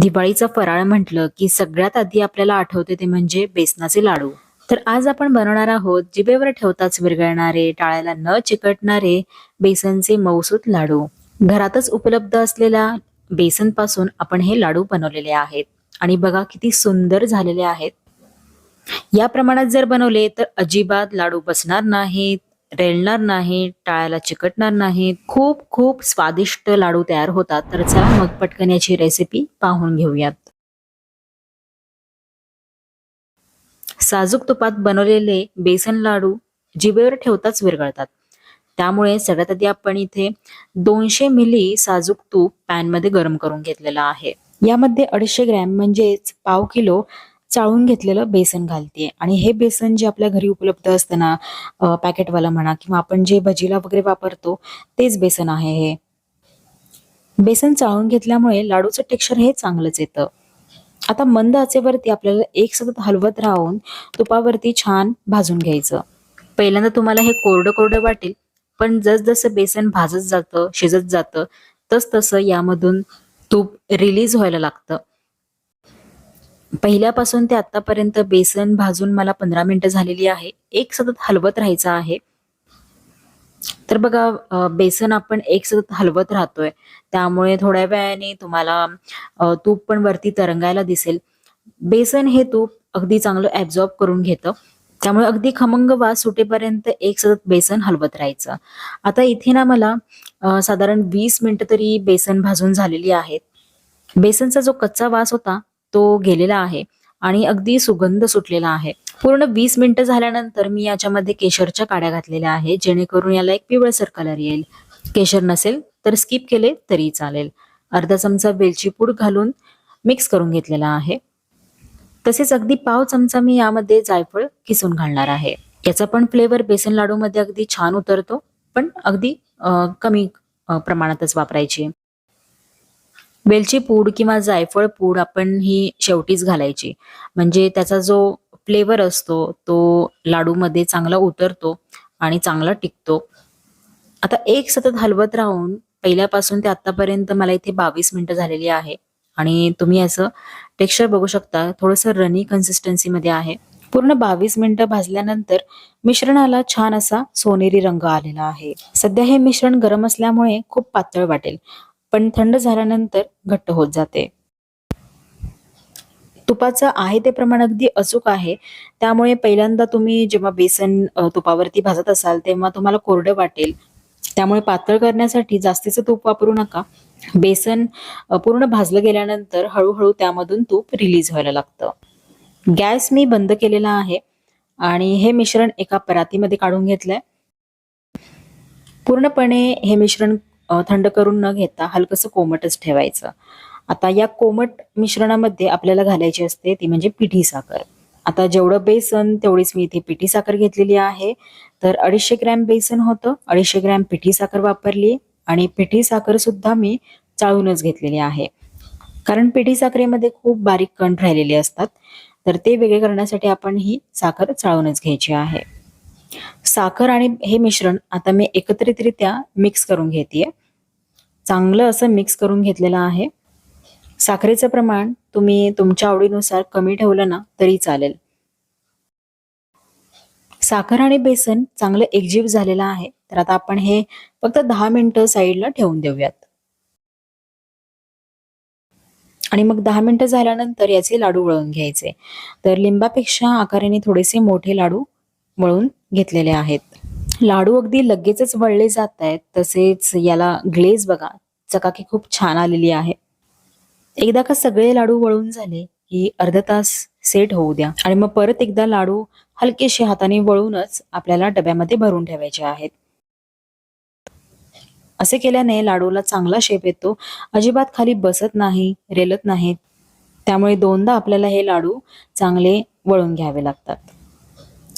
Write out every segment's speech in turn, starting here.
दिवाळीचा फराळ म्हटलं की सगळ्यात आधी आपल्याला आठवते ते म्हणजे बेसनाचे लाडू. तर आज आपण बनवणार आहोत जिभेवर ठेवताच विरघळणारे टाळ्याला न चिकटणारे बेसनचे मौसूत लाडू. घरातच उपलब्ध असलेल्या बेसनपासून आपण हे लाडू बनवलेले आहेत. आणि बघा किती सुंदर झालेले आहेत. या प्रमाणात जर बनवले तर अजिबात लाडू बसणार नाहीत. रेलणार नाही टाळ्याला चिकटणार नाही. खूप खूप स्वादिष्ट लाडू तयार होतात. तर चला मग पटकन याची रेसिपी पाहून घेऊयात. साजूक तुपात बनवलेले बेसन लाडू जिभेवर ठेवताच विरघळतात. त्यामुळे सगळ्यात आधी आपण इथे दोनशे मिली साजूक तूप पॅनमध्ये गरम करून घेतलेलं आहे. यामध्ये अडीचशे ग्रॅम म्हणजेच पाव किलो चाळून घेतलेलं बेसन घालते आणि हे बेसन जे आपल्या घरी उपलब्ध असतं ना पॅकेटवाला म्हणा किंवा आपण जे भजीला वगैरे वापरतो तेच बेसन आहे हे. बेसन चाळून घेतल्यामुळे लाडूचं टेक्स्चर हे चांगलंच येतं. आता मंद आचेवरती आपल्याला एक सतत हलवत राहून तुपावरती छान भाजून घ्यायचं. पहिल्यांदा तुम्हाला हे कोरडं कोरडं वाटेल पण जसजसं बेसन भाजत जातं शिजत जातं तस तसं यामधून तूप रिलीज व्हायला लागतं. पहिल्यापासून ते आतापर्यंत बेसन भाजून मला पंधरा मिनिटं झालेली आहे. एक सतत हलवत राहायचं आहे. तर बघा बेसन आपण एक सतत हलवत राहतोय. त्यामुळे थोड्या वेळाने तुम्हाला तूप पण वरती तरंगायला दिसेल. बेसन हे तूप अगदी चांगलं ऍब्झॉर्ब करून घेतं. त्यामुळे अगदी खमंग वास सुटेपर्यंत एक सतत बेसन हलवत राहायचं. आता इथे ना मला साधारण वीस मिनिटं तरी बेसन भाजून झालेली आहेत. बेसनचा जो कच्चा वास होता तो गेलेला आहे आणि अगदी सुगंध सुटलेला आहे. पूर्ण वीस मिनिटं झाल्यानंतर मी याच्यामध्ये केशरच्या काड्या घातलेल्या आहे जेणेकरून याला एक पिवळसर कलर येईल. केशर नसेल तर स्किप केले तरी चालेल. अर्धा चमचा वेलची पूड घालून मिक्स करून घेतलेला आहे. तसेच अगदी पाव चमचा मी यामध्ये जायफळ किसून घालणार आहे. याचा पण फ्लेवर बेसन लाडू मध्ये अगदी छान उतरतो पण अगदी कमी प्रमाणातच वापरायची वेलची पूड किंवा जायफळ पूड आपण ही शेवटीच घालायची. म्हणजे त्याचा जो फ्लेवर असतो तो लाडूमध्ये चांगला उतरतो आणि चांगला टिकतो. आता एक सतत हलवत राहून पहिल्यापासून ते आतापर्यंत मला इथे बावीस मिनिटं झालेली आहे आणि तुम्ही असं टेक्स्चर बघू शकता. थोडंसं रनी कन्सिस्टन्सी मध्ये आहे. पूर्ण बावीस मिनिटं भाजल्यानंतर मिश्रणाला छान असा सोनेरी रंग आलेला आहे. सध्या हे मिश्रण गरम असल्यामुळे खूप पातळ वाटेल. पण थंड झाल्यानंतर घट्ट होत जाते. तुपाचं आहे ते प्रमाण अगदी अचूक आहे. त्यामुळे पहिल्यांदा तुम्ही जेव्हा बेसन तुपावरती भाजत असाल तेव्हा तुम्हाला कोरडं वाटेल. त्यामुळे पातळ करण्यासाठी जास्तीचं तूप वापरू नका. बेसन पूर्ण भाजलं गेल्यानंतर हळूहळू त्यामधून तूप रिलीज व्हायला लागतं. गॅस मी बंद केलेला आहे आणि हे मिश्रण एका परातीमध्ये काढून घेतलंय. पूर्णपणे हे मिश्रण थंड करून न घेता हलकंसं कोमटच ठेवायचं. आता या कोमट मिश्रणामध्ये आपल्याला घालायची असते ती म्हणजे पिठी साखर. आता जेवढं बेसन तेवढीच मी इथे पिठी साखर घेतलेली आहे. तर अडीचशे ग्रॅम बेसन होतं अडीचशे ग्रॅम पिठी साखर वापरली आणि पिठी साखर सुद्धा मी चाळूनच घेतलेली आहे. कारण पिठी साखरेमध्ये खूप बारीक कण राहिलेले असतात तर ते वेगळे करण्यासाठी आपण ही साखर चाळूनच घ्यायची आहे. साखर आणि हे मिश्रण आता मी एकत्रितरित्या मिक्स करून घेते चांगलं असं मिक्स करून घेतलेलं आहे. साखरेचं प्रमाण तुम्ही तुमच्या आवडीनुसार कमी ठेवलं ना तरी चालेल. साखर आणि बेसन चांगलं एकजीव झालेलं आहे. तर आता आपण हे फक्त दहा मिनिटं साईडला ठेवून देऊयात. आणि मग दहा मिनिटं झाल्यानंतर याचे लाडू वळून घ्यायचे. तर लिंबापेक्षा आकाराने थोडेसे मोठे लाडू वळून घेतलेले आहेत. लाडू अगदी लगेचच वळले जात आहेत तसेच याला ग्लेज बघा चकाकी खूप छान आलेली आहे. एकदा का सगळे लाडू वळून झाले की अर्धा तास सेट होऊ द्या. आणि मग परत एकदा लाडू हलकेसे हाताने वळूनच आपल्याला डब्यामध्ये भरून ठेवायचे आहेत. असे केल्याने लाडूला चांगला शेप येतो. अजिबात खाली बसत नाही रेलत नाहीत. त्यामुळे दोनदा आपल्याला हे लाडू चांगले वळून घ्यावे लागतात.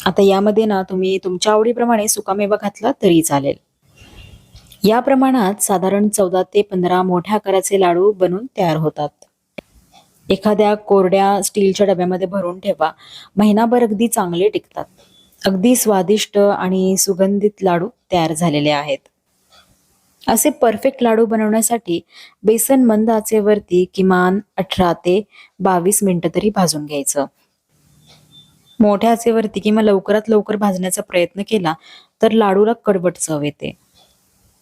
आता यामध्ये ना तुम्ही तुमच्या आवडीप्रमाणे सुकामेवा घातला तरी चालेल. या प्रमाणात साधारण चौदा ते पंधरा मोठ्या आकाराचे लाडू बनून तयार होतात. एखाद्या कोरड्या स्टीलच्या डब्यामध्ये भरून ठेवा. महिनाभर अगदी चांगले टिकतात. अगदी स्वादिष्ट आणि सुगंधित लाडू तयार झालेले आहेत. असे परफेक्ट लाडू बनवण्यासाठी बेसन मंद आचेवरती किमान अठरा ते बावीस मिनिटं तरी भाजून घ्यायचं. मोठ्या आचेवरती किंवा लवकरात लवकर भाजण्याचा प्रयत्न केला तर लाडूला कडवट चव येते.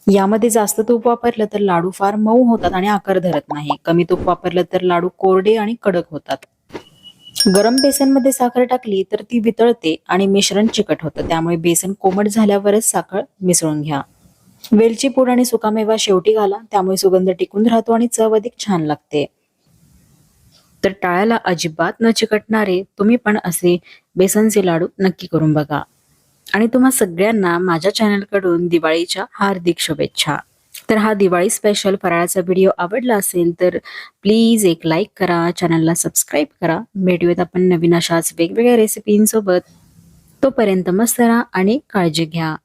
यामध्ये जास्त तूप वापरलं तर लाडू फार मऊ होतात आणि आकार धरत नाही. कमी तूप वापरलं तर लाडू कोरडे आणि कडक होतात. गरम बेसनमध्ये साखर टाकली तर ती वितळते आणि मिश्रण चिकट होतं. त्यामुळे बेसन कोमट झाल्यावरच साखर मिसळून घ्या. वेलची पूड आणि सुकामेवा शेवटी घाला. त्यामुळे सुगंध टिकून राहतो आणि चव अधिक छान लागते. तर टाळ्याला अजिबात न चिकटणारे तुम्ही पण असे बेसनचे लाडू नक्की करून बघा. आणि तुम्हा सगळ्यांना माझ्या चॅनलकडून दिवाळीच्या हार्दिक शुभेच्छा. तर हा दिवाळी स्पेशल फराळाचा व्हिडिओ आवडला असेल तर प्लीज एक लाईक करा चॅनलला सबस्क्राईब करा. भेटूयात आपण नवीन अशाच वेगवेगळ्या रेसिपींसोबत तोपर्यंत मस्त राहा आणि काळजी घ्या.